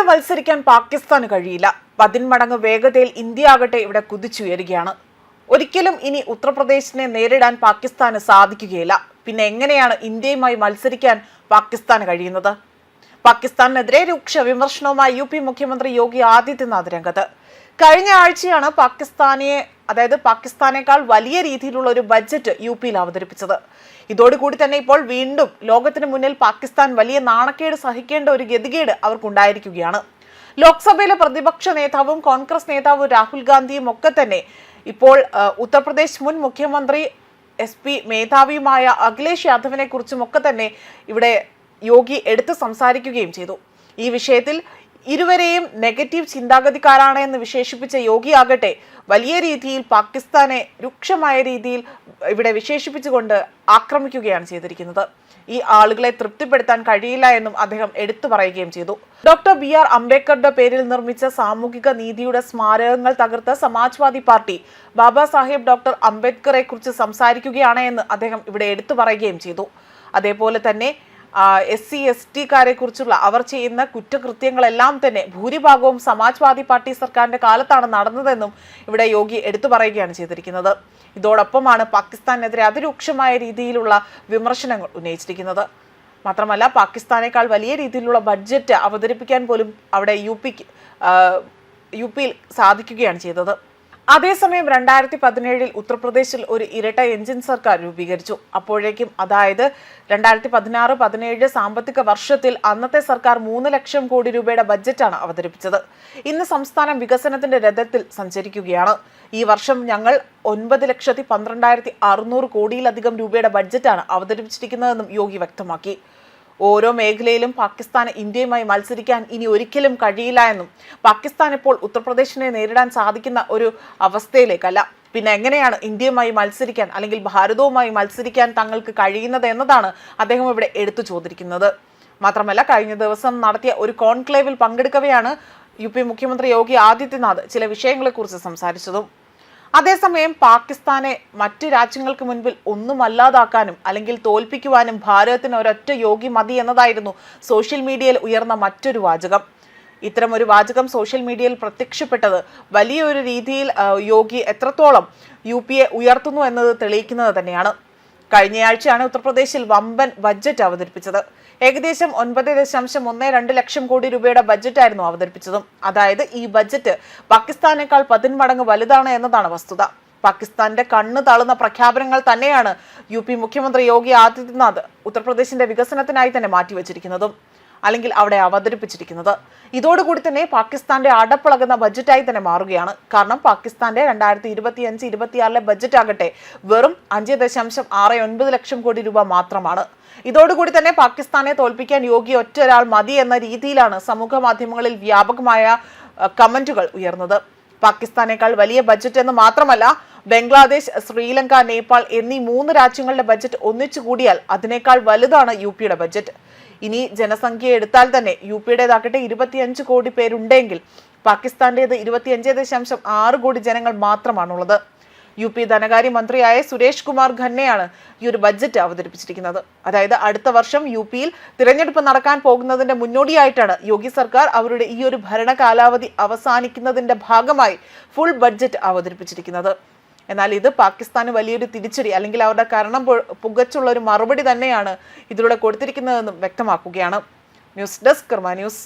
ഇന്ത്യയോട് മത്സരിക്കാൻ പാകിസ്ഥാന് കഴിയില്ല. പതിന്മടങ്ങ് വേഗതയിൽ ഇന്ത്യ ആകട്ടെ ഇവിടെ കുതിച്ചുയരുകയാണ്. ഒരിക്കലും ഇനി ഉത്തർപ്രദേശിനെ നേരിടാൻ പാകിസ്ഥാന് സാധിക്കുകയില്ല. പിന്നെ എങ്ങനെയാണ് ഇന്ത്യയുമായി മത്സരിക്കാൻ പാകിസ്ഥാന് കഴിയുന്നത്? പാകിസ്ഥാനെതിരെ രൂക്ഷ വിമർശനവുമായി യു പി മുഖ്യമന്ത്രി യോഗി ആദിത്യനാഥ് രംഗത്ത്. കഴിഞ്ഞ ആഴ്ചയാണ് പാകിസ്ഥാനെ അതായത് പാകിസ്ഥാനേക്കാൾ വലിയ രീതിയിലുള്ള ഒരു ബജറ്റ് യു പിയിൽ അവതരിപ്പിച്ചത്. ഇതോടുകൂടി തന്നെ ഇപ്പോൾ വീണ്ടും ലോകത്തിന് മുന്നിൽ പാകിസ്ഥാൻ വലിയ നാണക്കേട് സഹിക്കേണ്ട ഒരു ഗതികേട് അവർക്കുണ്ടായിരിക്കുകയാണ്. ലോക്സഭയിലെ പ്രതിപക്ഷ നേതാവും കോൺഗ്രസ് നേതാവും രാഹുൽ ഗാന്ധിയും ഒക്കെ തന്നെ ഇപ്പോൾ ഉത്തർപ്രദേശ് മുൻ മുഖ്യമന്ത്രി എസ് പി മേധാവിയുമായ അഖിലേഷ് യാദവിനെ കുറിച്ചും ഒക്കെ തന്നെ ഇവിടെ യോഗി എടുത്തു സംസാരിക്കുകയും ചെയ്തു. ഈ വിഷയത്തിൽ ഇരുവരെയും നെഗറ്റീവ് ചിന്താഗതിക്കാരാണ് എന്ന് വിശേഷിപ്പിച്ച യോഗി ആകട്ടെ വലിയ രീതിയിൽ പാകിസ്ഥാനെ രൂക്ഷമായ രീതിയിൽ ഇവിടെ വിശേഷിപ്പിച്ചുകൊണ്ട് ആക്രമിക്കുകയാണ് ചെയ്തിരിക്കുന്നത്. ഈ ആളുകളെ തൃപ്തിപ്പെടുത്താൻ കഴിയില്ല എന്നും അദ്ദേഹം എടുത്തു പറയുകയും ചെയ്തു. ഡോക്ടർ ബി ആർ അംബേദ്കറുടെ പേരിൽ നിർമ്മിച്ച സാമൂഹിക നീതിയുടെ സ്മാരകങ്ങൾ തകർത്ത സമാജ്വാദി പാർട്ടി ബാബാ സാഹേബ് ഡോക്ടർ അംബേദ്കറെ കുറിച്ച് സംസാരിക്കുകയാണ് എന്ന് അദ്ദേഹം ഇവിടെ എടുത്തു പറയുകയും ചെയ്തു. അതേപോലെ തന്നെ എസ് സി എസ് ടിക്കാരെ കുറിച്ചുള്ള അവർ ചെയ്യുന്ന കുറ്റകൃത്യങ്ങളെല്ലാം തന്നെ ഭൂരിഭാഗവും സമാജ്വാദി പാർട്ടി സർക്കാരിന്റെ കാലത്താണ് നടന്നതെന്നും ഇവിടെ യോഗി എടുത്തു പറയുകയാണ് ചെയ്തിരിക്കുന്നത്. ഇതോടൊപ്പമാണ് പാകിസ്ഥാനെതിരെ അതിരൂക്ഷമായ രീതിയിലുള്ള വിമർശനങ്ങൾ ഉന്നയിച്ചിരിക്കുന്നത്. മാത്രമല്ല പാകിസ്ഥാനേക്കാൾ വലിയ രീതിയിലുള്ള ബഡ്ജറ്റ് അവതരിപ്പിക്കാൻ പോലും അവിടെ യു പിക്ക് യു പിയിൽ സാധിക്കുകയാണ് ചെയ്തത്. അതേസമയം രണ്ടായിരത്തി പതിനേഴിൽ ഉത്തർപ്രദേശിൽ ഒരു ഇരട്ട എഞ്ചിൻ സർക്കാർ രൂപീകരിച്ചു. അപ്പോഴേക്കും അതായത് രണ്ടായിരത്തി പതിനാറ് പതിനേഴ് സാമ്പത്തിക വർഷത്തിൽ അന്നത്തെ സർക്കാർ മൂന്ന് ലക്ഷം കോടി രൂപയുടെ ബജറ്റാണ് അവതരിപ്പിച്ചത്. ഇന്ന് സംസ്ഥാനം വികസനത്തിന്റെ രഥത്തിൽ സഞ്ചരിക്കുകയാണ്. ഈ വർഷം ഞങ്ങൾ ഒൻപത് ലക്ഷത്തി പന്ത്രണ്ടായിരത്തി അറുന്നൂറ് കോടിയിലധികം രൂപയുടെ ബഡ്ജറ്റാണ് അവതരിപ്പിച്ചിരിക്കുന്നതെന്നും യോഗി വ്യക്തമാക്കി. ഓരോ മേഖലയിലും പാകിസ്ഥാന് ഇന്ത്യയുമായി മത്സരിക്കാൻ ഇനി ഒരിക്കലും കഴിയില്ല എന്നും പാകിസ്ഥാൻ ഇപ്പോൾ ഉത്തർപ്രദേശിനെ നേരിടാൻ സാധിക്കുന്ന ഒരു അവസ്ഥയിലേക്കല്ല. പിന്നെ എങ്ങനെയാണ് ഇന്ത്യയുമായി മത്സരിക്കാൻ അല്ലെങ്കിൽ ഭാരതവുമായി മത്സരിക്കാൻ തങ്ങൾക്ക് കഴിയുന്നത് എന്നതാണ് അദ്ദേഹം ഇവിടെ എടുത്തു ചോദിക്കുന്നത്. മാത്രമല്ല കഴിഞ്ഞ ദിവസം നടത്തിയ ഒരു കോൺക്ലേവിൽ പങ്കെടുക്കവെയാണ് യു പി മുഖ്യമന്ത്രി യോഗി ആദിത്യനാഥ് ചില വിഷയങ്ങളെക്കുറിച്ച് സംസാരിച്ചതും. അതേസമയം പാകിസ്ഥാനെ മറ്റു രാജ്യങ്ങൾക്ക് മുൻപിൽ ഒന്നുമല്ലാതാക്കാനും അല്ലെങ്കിൽ തോൽപ്പിക്കുവാനും ഭാരതത്തിന് ഒരൊറ്റ യോഗി മതി എന്നതായിരുന്നു സോഷ്യൽ മീഡിയയിൽ ഉയർന്ന മറ്റൊരു വാചകം. ഇത്തരം ഒരു വാചകം സോഷ്യൽ മീഡിയയിൽ പ്രത്യക്ഷപ്പെട്ടത് വലിയൊരു രീതിയിൽ യോഗി എത്രത്തോളം യു ഉയർത്തുന്നു എന്നത് തെളിയിക്കുന്നത് തന്നെയാണ്. കഴിഞ്ഞയാഴ്ചയാണ് ഉത്തർപ്രദേശിൽ വമ്പൻ ബഡ്ജറ്റ് അവതരിപ്പിച്ചത്. ഏകദേശം ഒൻപത് ദശാംശം ഒന്ന് രണ്ട് ലക്ഷം കോടി രൂപയുടെ ബഡ്ജറ്റായിരുന്നു അവതരിപ്പിച്ചതും. അതായത് ഈ ബഡ്ജറ്റ് പാകിസ്ഥാനേക്കാൾ പതിന്മടങ്ങ് വലുതാണ് എന്നതാണ് വസ്തുത. പാകിസ്ഥാന്റെ കണ്ണ് തള്ളുന്ന പ്രഖ്യാപനങ്ങൾ തന്നെയാണ് യു മുഖ്യമന്ത്രി യോഗി ആദിത്യനാഥ് ഉത്തർപ്രദേശിന്റെ വികസനത്തിനായി തന്നെ മാറ്റിവെച്ചിരിക്കുന്നതും. അല്ലെങ്കിൽ അവിടെ അവതരിപ്പിച്ചിരിക്കുന്നത്. ഇതോടുകൂടി തന്നെ പാകിസ്ഥാന്റെ അടപ്പിളകുന്ന ബജറ്റായി തന്നെ മാറുകയാണ്. കാരണം പാകിസ്ഥാന്റെ രണ്ടായിരത്തി ഇരുപത്തി അഞ്ച് ഇരുപത്തിയാറിലെ ബഡ്ജറ്റ് ആകട്ടെ വെറും അഞ്ച് ദശാംശം ആറ് ഒൻപത് ലക്ഷം കോടി രൂപ മാത്രമാണ്. ഇതോടുകൂടി തന്നെ പാകിസ്ഥാനെ തോൽപ്പിക്കാൻ യോഗി ഒറ്റ ഒരാൾ മതി എന്ന രീതിയിലാണ് സമൂഹ മാധ്യമങ്ങളിൽ വ്യാപകമായ കമന്റുകൾ ഉയർന്നത്. പാകിസ്ഥാനേക്കാൾ വലിയ ബജറ്റ് എന്ന് മാത്രമല്ല ബംഗ്ലാദേശ് ശ്രീലങ്ക നേപ്പാൾ എന്നീ മൂന്ന് രാജ്യങ്ങളുടെ ബജറ്റ് ഒന്നിച്ചു കൂടിയാൽ അതിനേക്കാൾ വലുതാണ് യു പിയുടെ ബഡ്ജറ്റ് ഇനി ജനസംഖ്യ എടുത്താൽ തന്നെ യു പിയുടേതാക്കട്ടെ ഇരുപത്തിയഞ്ച് കോടി പേരുണ്ടെങ്കിൽ പാകിസ്ഥാന്റേത് ഇരുപത്തിയഞ്ച് ദശാംശം ആറ് കോടി ജനങ്ങൾ മാത്രമാണുള്ളത്. യു പി ധനകാര്യമന്ത്രിയായ സുരേഷ് കുമാർ ഖന്നയാണ് ഈ ഒരു ബജറ്റ് അവതരിപ്പിച്ചിരിക്കുന്നത്. അതായത് അടുത്ത വർഷം യു പിയിൽ തിരഞ്ഞെടുപ്പ് നടക്കാൻ പോകുന്നതിന്റെ മുന്നോടിയായിട്ടാണ് യോഗി സർക്കാർ അവരുടെ ഈ ഒരു ഭരണകാലാവധി അവസാനിക്കുന്നതിന്റെ ഭാഗമായി ഫുൾ ബഡ്ജറ്റ് അവതരിപ്പിച്ചിരിക്കുന്നത്. എന്നാൽ ഇത് പാകിസ്ഥാന് വലിയൊരു തിരിച്ചടി അല്ലെങ്കിൽ അവരുടെ കരണം പുകച്ചുള്ള ഒരു മറുപടി തന്നെയാണ് ഇതിലൂടെ കൊടുത്തിരിക്കുന്നതെന്നും വ്യക്തമാക്കുകയാണ്. News desk Karma news.